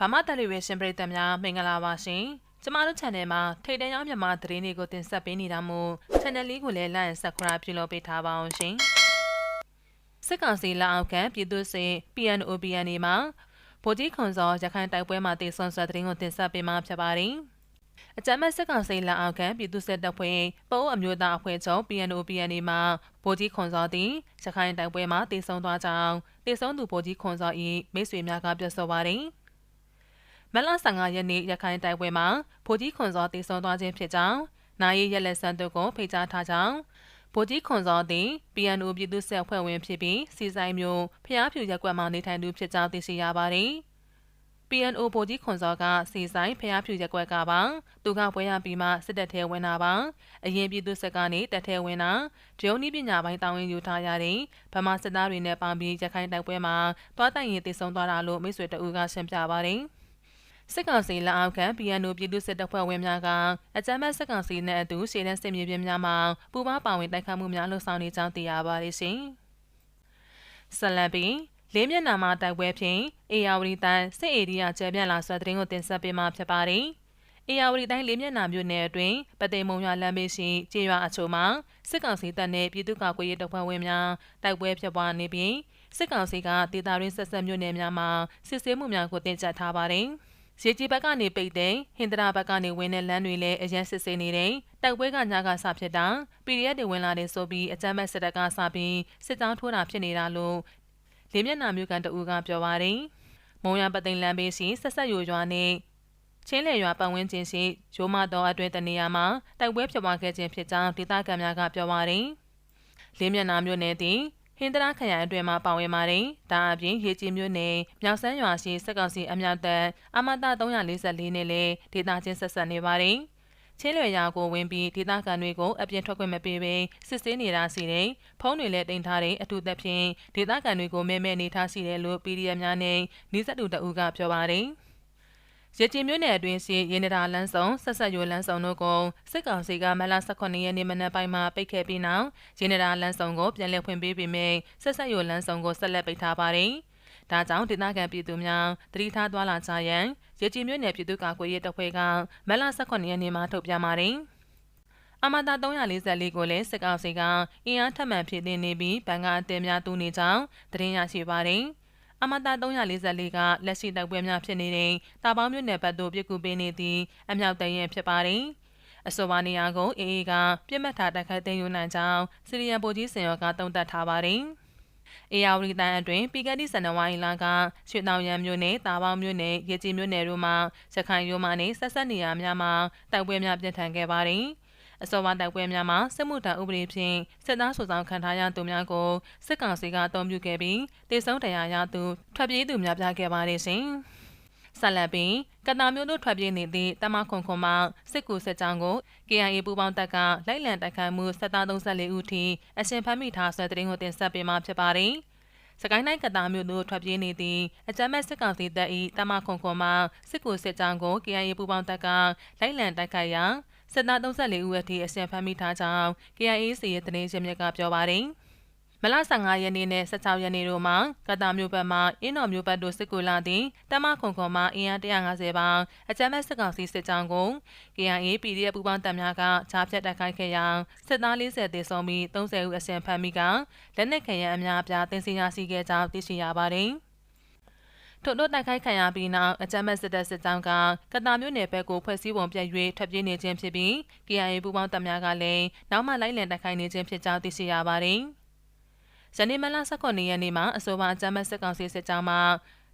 ဗမာတယ်လီဗီရှင်းပရိသတ်များမင်္ဂလာပါရှင်။ကျမတို့ channel မှာထိတ်တန့်ရောမြန်မာသတင်းတွေကိုတင်ဆက်ပေးနေတာမို့ channel လေးကိုလည်း like and subscribe ပြုလုပ်ပေးထားပါအောင်ရှင်။စစ်ကောင်စီလက်အောက်ကပြည်သူ့စစ် PNOBN နေမှာဗိုလ်ကြီးခွန်စောရခိုင်တိုက်ပွဲမှာတည်ဆုံဆွသတင်းကိုတင်ဆက်ပေးမှာဖြစ်ပါတယ်။အကြမ်းမဲ့စစ်ကောင်စီလက်အောက်ကပြည်သူ့စစ်တပ်ဖွဲ့ပိုးအမျိုးသားအဖွဲ့ချုပ် PNOBN မှာဗိုလ်ကြီးခွန်စောသည်ရခိုင်တိုက်ပွဲမှာတည်ဆုံသွားကြောင်းတည်ဆုံသူဗိုလ်ကြီးခွန်စော၏မိတ်ဆွေများကပြောဆိုပါတယ်။ မလ15ရက်နေ့ရခိုင်တိုက်ပွဲမှာဗိုလ်ကြီးခွန်စောတည်ဆုံသွားခြင်းဖြစ်ကြောင်းနိုင်ရရက်လက်ဆန်တို့ကိုဖိတ်ကြားထားကြောင်းဗိုလ်ကြီးခွန်စောသည် PNO ပြည်သူ့ဆက်ဖွဲ့ဝင်ဖြစ်ပြီးစီဆိုင်မျိုးဖျားဖြူရက်ကွက်မှနေထိုင်သူဖြစ်ကြောင်းသိရှိရပါတယ်။ PNO ဗိုလ်ကြီးခွန်စောကစီဆိုင်ဖျားဖြူရက်ကွက်ကပါသူကပွဲရပြီးမှစစ်တပ်ထဲဝင်တာပါအရင်ပြည်သူ့ဆက်ကနေတပ်ထဲဝင်တာဒရုန်းဤပညာပိုင်းတာဝန်ယူထားရတဲ့ဗမာစစ်သားတွေနဲ့ပေါင်းပြီးရခိုင်တိုက်ပွဲမှာတွားတိုင်ရင်တည်ဆုံသွားတာလို့မိတ်ဆွေတအူးကရှင်းပြပါတယ်။ စစ်ကောင်စီလက်အောက်ခံ PNO ပြည်သူ့စစ်တပ်ဖွဲ့ဝင်များကအကြမ်းဖက်စစ်ကောင်စီနဲ့အတူရှေ့တန်းစစ်မြေပြင်များမှာပူးပေါင်းပါဝင်တိုက်ခိုက်မှုများလှုပ်ဆောင်နေကြောင်းသိရပါတယ်ရှင်။ဆလန်ပီလေးမျက်နှာမှာတိုက်ပွဲဖြင့်အေယာဝတီတိုင်းစစ်အေရီယာကျဲပြန့်လာဆွဲသတင်းကိုတင်ဆက်ပေးမှာဖြစ်ပါတယ်။အေယာဝတီတိုင်းလေးမျက်နှာမြို့နယ်အတွင်းပသိမ်မုံရွာလမ်းဘေးရှိကျေးရွာအချို့မှာစစ်ကောင်စီတပ်နဲ့ပြည်သူ့ကာကွယ်ရေးတပ်ဖွဲ့ဝင်များတိုက်ပွဲဖြစ်ပွားနေပြီးစစ်ကောင်စီကဒေသရင်းဆက်ဆက်မြို့နယ်များမှာစစ်ဆေးမှုများကိုတင်ဆက်ထားပါတယ်။ ရေကြီးဘက်ကနေပိတ်တဲ့ဟင်္ဒရာဘက်ကနေဝင်တဲ့လမ်းတွေလည်းအရန်စစ်ဆေးနေတဲ့တိုက်ပွဲကညကစဖြစ်တာ PDF တွေဝင်လာတယ်ဆိုပြီးအကြမ်းမဲ့စစ်တပ်ကစပြီးစစ်ကြောင်းထိုးတာဖြစ်နေတာလို့လေးမျက်နှာမျိုးကန်တအူကပြောပါတယ်။မုံရပသိမ်လမ်းဘေးရှိဆက်ဆက်ရွရွာနဲ့ချင်းလေရွာပတ်ဝန်းကျင်ရှိရိုးမတော်အတွင်းတနေရာမှာတိုက်ပွဲဖြစ်ပွားခဲ့ခြင်းဖြစ်ကြောင်းဒေသခံများကပြောပါတယ်။လေးမျက်နှာမျိုးနယ်သည် ဟင်္ဒရာခရိုင်အတွင်းမှာပါဝင်ပါတယ်။ဒါအပြင်ရေကြီးမြို့နယ်မြောက်ဆန်းရွာရှိစက်ကောင်စီအမြောက်တပ်အမတ344နဲ့လည်းဒေသချင်းဆက်ဆက်နေပါတယ်။ချင်းလွယ်ရာကိုဝင်ပြီးဒေသခံတွေကိုအပြင်းထွက်ခွင့်မပေးဘဲစစ်ဆေးနေတာစီတယ်။ဖုန်းတွေလည်းတင်ထားတဲ့အထူးသဖြင့်ဒေသခံတွေကိုမဲမဲနေထားစီတယ်လို့ PDF များနဲ့နီးစပ်သူတအူးကပြောပါတယ်။ ရကြည်မြို့နယ်အတွင်းရှိရင်းနတာလန်းဆောင်ဆက်ဆက်ရိုလန်းဆောင်တို့ကိုစစ်ကောင်စီကမလ18ရက်နေ့မနက်ပိုင်းမှာပိတ်ခဲ့ပြီးနောက်ရင်းနတာလန်းဆောင်ကိုပြန်လည်ဖွင့်ပေးပြီးမြဲဆက်ဆက်ရိုလန်းဆောင်ကိုဆက်လက်ပိတ်ထားပါတယ်။ဒါကြောင့်ဒေသခံပြည်သူများတတိထားသွားလာကြရန်ရကြည်မြို့နယ်ပြည်သူ့ကာကွယ်ရေးတပ်ဖွဲ့ကမလ18ရက်နေ့မှာထုတ်ပြန်ပါတယ်။အမတာ344ကိုလည်းစစ်ကောင်စီကအင်အားထပ်မံဖြည့်တင်းနေပြီးဘဏ်ကအသည်များတူနေကြောင်းသတင်းရရှိပါတယ်။ အမတာ344ကလက်ရှိတိုက်ပွဲများဖြစ်နေတဲ့တာပေါင်းမြို့နယ်ဘက်သို့ပြစ်ကူပေးနေသည့်အမြောက်တရင်ဖြစ်ပါတယ်။အဆိုပါနေရာကိုအေအေကပြစ်မှတ်ထားတိုက်ခိုက်သိမ်းယူနိုင်ကြောင်းစီရီယံဗိုလ်ကြီးစင်ရောကတုံ့တက်ထားပါတယ်။အေယာဝတီတန်အတွင်းပီကတိစန္ဒဝိုင်းလာကရွှေတောင်ရံမြို့နယ်တာပေါင်းမြို့နယ်ရေကြီးမြို့နယ်တို့မှာရခိုင်ရိုးမနဲ့ဆက်ဆက်နေရာများမှာတိုက်ပွဲများပြင်းထန်ခဲ့ပါတယ်။ အစောပိုင်းတိုက်ပွဲများမှာစစ်မှုထမ်းဥပဒေဖြင့်စစ်သားစုဆောင်ခံထားရသူများကိုစစ်ကောင်စီကအုံပြုခဲ့ပြီးတေဆုံးတရားရသူထွက်ပြေးသူများပြခဲ့ပါတယ်ရှင်။ဆက်လက်ပြီးကတာမျိုးတို့ထွက်ပြေးနေသည့်တမခွန်ခွန်မှစစ်ကူစစ်ကြောင်းကို KIA ပူးပေါင်းတပ်ကလိုက်လံတိုက်ခိုက်မှုစစ်သား34ဦးထိအရှင်ဖမ်းမိထားဆွဲတဲ့တင်ကိုတင်ဆက်ပေးမှာဖြစ်ပါတယ်။စကိုင်းတိုင်းကတာမြို့သို့ထွက်ပြေးနေသည့်အကြမ်းမဲ့စစ်ကောင်စီတပ်၏တမခွန်ခွန်မှစစ်ကူစစ်ကြောင်းကို KIA ပူးပေါင်းတပ်ကလိုက်လံတိုက်ခိုက်ရာ စစ်သား34ဦးအထိအဆင့်ဖမ်းမိထားကြောင်း KIA စီရဲ့သတင်းရင်းမြစ်ကပြောပါတယ်။မလ15ရက်နေ့နဲ့16ရက်နေ့တို့မှာကတာမျိုးဘက်မှအင်းတော်မျိုးဘက်တို့စစ်ကူလာသည့်တမခုံခုံမှအင်အား150ပေါင်အကြမ်းဖက်စစ်ကောင်စီစစ်ကြောင်းကို KIA PDF ပူးပေါင်းတပ်များကချားဖြတ်တိုက်ခိုက်ခဲ့ရာစစ်သား40သေဆုံးပြီး30ဦးအဆင့်ဖမ်းမိကလက်နက်ခဲယမ်းအများအပြားတင်စီရရှိခဲ့ကြောင်းသိရှိရပါတယ်။ ထို့တို့တိုက်ခိုက်ခံရပြီးနောက်အကြမ်းဖက်စစ်တပ်စစ်ကြောင်းကကတာမြို့နယ်ဘက်ကိုဖွဲ့စည်းပုံပြည့်၍ထွက်ပြေးနေခြင်းဖြစ်ပြီး KIA ပူးပေါင်းတပ်များကလည်းနောက်မှလိုက်လံတိုက်ခိုက်နေခြင်းဖြစ်ကြောင်းသိရှိရပါတယ်။ဇန်နဝါရီ19ရက်နေ့မှာအဆိုပါအကြမ်းဖက်စစ်ကောင်စီစစ်ကြောင်းမှ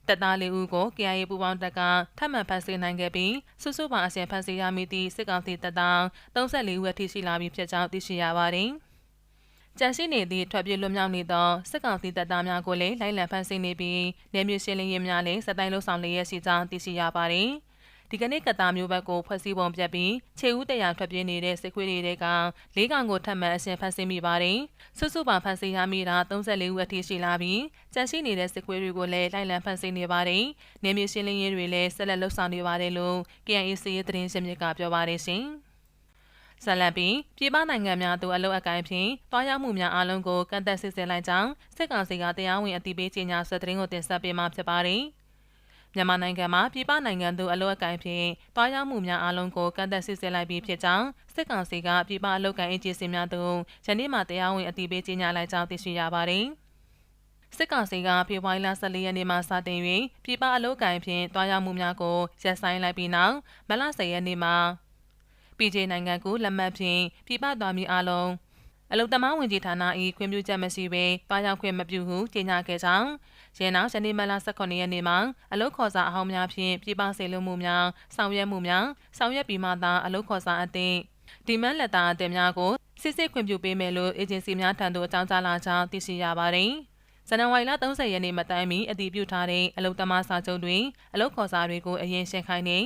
တပ်သားလေးဦးကို KIA ပူးပေါင်းတပ်ကထပ်မံဖမ်းဆီးနိုင်ခဲ့ပြီးစုစုပေါင်းအစဉ်ဖမ်းဆီးရမိသည့်စစ်ကောင်စီတပ်သား34ဦးအထိရှိလာပြီဖြစ်ကြောင်းသိရှိရပါတယ်။ ကြံရှိနေသည့်ထွက်ပြေးလွတ်မြောက်နေသောစစ်ကောင်စီတပ်သားများကိုလည်းလိုက်လံဖမ်းဆီးနေပြီးနေမျိုးရှင်းလင်းရေးများလည်းစတိုင်လုံးဆောင်လျက်ရှိကြောင်းသိရှိရပါတယ်။ဒီကနေ့ကတာမျိုးဘက်ကိုဖွဲ့စည်းပုံပြတ်ပြီးခြေဦးတရားထွက်ပြေးနေတဲ့စစ်ခွေးတွေကလေးကောင်ကိုထပ်မံအရှင်ဖမ်းဆီးမိပါတယ်။စုစုပေါင်းဖမ်းဆီးရမိတာ34ဦးအထိရှိလာပြီးကြံရှိနေတဲ့စစ်ခွေးတွေကိုလည်းလိုက်လံဖမ်းဆီးနေပါတယ်။နေမျိုးရှင်းလင်းရေးတွေလည်းဆက်လက်လှုပ်ဆောင်နေပါတယ်လို့ KNAC ရဲ့သတင်းရှင်မြစ်ကပြောပါတယ်ရှင်။ ဇလန်ပင်ပြည်ပနိုင်ငံများသို့အလုတ်အကိုင်းဖြင့်တွားရောက်မှုများအလုံးကိုကန့်သက်စစ်ဆေးလိုက်ကြောင်းစစ်ကောင်စီကတရားဝင်အတည်ပြုကြေညာဆွဲသတင်းကိုတင်ဆက်ပေးမှာဖြစ်ပါတယ်မြန်မာနိုင်ငံမှာပြည်ပနိုင်ငံသူအလို့အကင်ဖြင့်တွားရောက်မှုများအလုံးကိုကန့်သက်စစ်ဆေးလိုက်ပြီးဖြစ်ကြောင်းစစ်ကောင်စီကပြည်ပအလို့ကန်အေဂျင်စီများသို့ယနေ့မှတရားဝင်အတည်ပြုကြေညာလိုက်ကြောင်းသိရှိရပါတယ်။စစ်ကောင်စီကဖေဖော်ဝါရီလ14ရက်နေ့မှစတင်၍ပြည်ပအလုပ်ကိုင်ဖြင့်တွားရောက်မှုများကိုရပ်ဆိုင်းလိုက်ပြီးနောက်မလ10ရက်နေ့မှာ PJ နိုင်ငံကိုလက်မှတ်ဖြင့်ပြည်ပသွားမည်အလုံးအလုံသမားဝင်ကြီးဌာန၏ခွင့်ပြုချက်မရှိဘဲတွားရောက်ခွင့်မပြုဟုကြေညာခဲ့ကြောင်းရင်းနောက်ယနေ့မလ18ရက်နေ့မှာအလုခေါ်စာအဟောင်းများဖြင့်ပြည်ပစေလွှတ်မှုများဆောင်ရွက်မှုများဆောင်ရွက်ပြီးမှသာအလုခေါ်စာအသည့်ဒီမန်လက်တာအသည့်များကိုစစ်စစ်ခွင့်ပြုပေးမယ်လို့အေဂျင်စီများထံသို့အကြောင်းကြားလာကြောင်းသိရှိရပါတယ်။ဇန်နဝါရီလ30ရက်နေ့မှတိုင်ပြီးအတည်ပြုထားတဲ့အလုသမားစာချုပ်တွင်အလုခေါ်စာတွေကိုအရင်ရှင်းခိုင်းနေ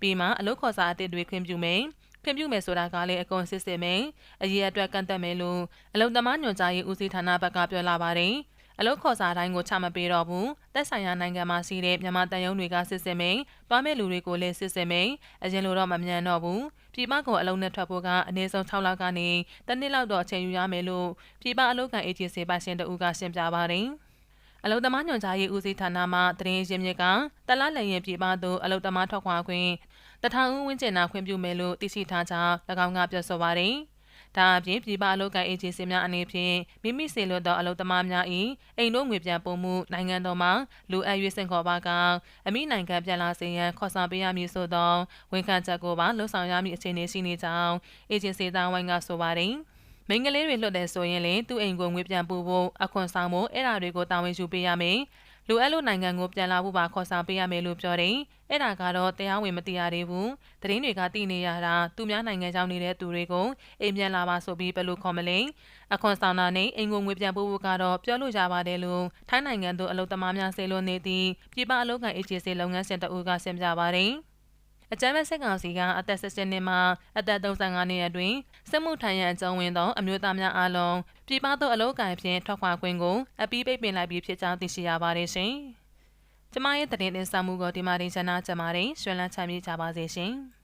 ပြီးမှအလုခေါ်စာအသစ်တွေခွင့်ပြုမယ် ခွင့်ပြုမယ်ဆိုတာကလည်းအကုန်စစ်စစ်မယ်အရေးအတွက်ကန့်သက်မယ်လို့အလုံသမားညွှန်ကြားရေးဦးစီးဌာနဘက်ကပြောလာပါတယ်အလုတ်ခေါ်စာတိုင်းကိုချမပေးတော့ဘူးတက်ဆိုင်ရာနိုင်ငံမှာရှိတဲ့မြန်မာတန်ယုံတွေကစစ်စစ်မိန်တွားမဲ့လူတွေကိုလည်းစစ်စစ်မိန်အရင်လိုတော့မမြန်တော့ဘူးပြည်ပကိုအလုံးနဲ့ထွက်ဖို့ကအနည်းဆုံး6လကနေတနည်းလောက်တော့အချိန်ယူရမယ်လို့ပြည်ပအလုပ်ကန်အေဂျင်စီပိုင်ရှင်တဦးကရှင်းပြပါတယ်အလုသမားညွှန်ကြားရေးဦးစီးဌာနမှတရင်ရင်းမြစ်ကတလားလည်ရင်ပြည်ပသို့အလုသမားထွက်ခွာခွင့် တထောင်ဦးဝင်းကျင်နာခွင့်ပြုမယ်လို့သိရှိထားကြောင်း၎င်းကပြောဆိုပါတယ်။ဒါအပြင်ပြည်ပအလုပ်ကိုင်အေဂျင်စီများအနေဖြင့်မိမိစေလွတ်သောအလုပ်သမားများ၏အိမ်တို့ငွေပြန်ပို့မှုနိုင်ငံတော်မှလူအပ်၍စင်ခေါ်ပါကအမိနိုင်ငံပြန်လာစေရန်ခေါ်ဆောင်ပေးရမည်ဆိုသောဝန်ခံချက်ကိုပါလှုံ့ဆော်ရမည်အခြေအနေရှိနေကြောင်းအေဂျင်စီသားဝိုင်းကဆိုပါတယ်။မိန်းကလေးတွေလွတ်တယ်ဆိုရင်လေသူ့အိမ်ကိုငွေပြန်ပို့ဖို့အခွန်ဆောင်ဖို့အဲ့ဓာတွေကိုတာဝန်ယူပေးရမယ် လိုအပ်လို့နိုင်ငံကိုပြန်လာဖို့ပါခေါ်ဆောင်ပေးရမယ်လို့ပြောတယ်။အဲ့ဒါကတော့တရားဝင်မသိရသေးဘူး။သတင်းတွေကသိနေရတာသူများနိုင်ငံကြောင်းနေတဲ့သူတွေကိုအိမ်ပြန်လာပါဆိုပြီးဘယ်လိုခေါ်မလဲ။အခွန်ဆောင်တာနဲ့အိမ်ကိုငွေပြန်ပို့ဖို့ကတော့ပြောလို့ရပါတယ်လို့ထိုင်းနိုင်ငံသူအလုပ်သမားများဆေလို့နေသည့်ပြည်ပအလုပ်ကိုင် agency လုပ်ငန်းရှင်တအူးကရှင်းပြပါတယ်။ အကြမ်းဖက်စစ်ကောင်စီကအသက်16နှစ်မှအသက်35နှစ်အတွင်းစစ်မှုထမ်းရန်အကြုံဝင်သောအမျိုးသားများအားလုံးပြည်ပသို့အလုပ်ကိုင်ဖြင့်ထွက်ခွာခွင့်ကိုအပြီးပိတ်ပင်လိုက်ပြီးဖြစ်ကြောင်းသိရှိရပါတယ်ရှင်။ကျမရဲ့သတင်းတင်ဆက်မှုကိုဒီမှာတင်ဆက်နာကြပါတယ်။ရွှေလန်းချမ်းမြေ့ကြပါစေရှင်။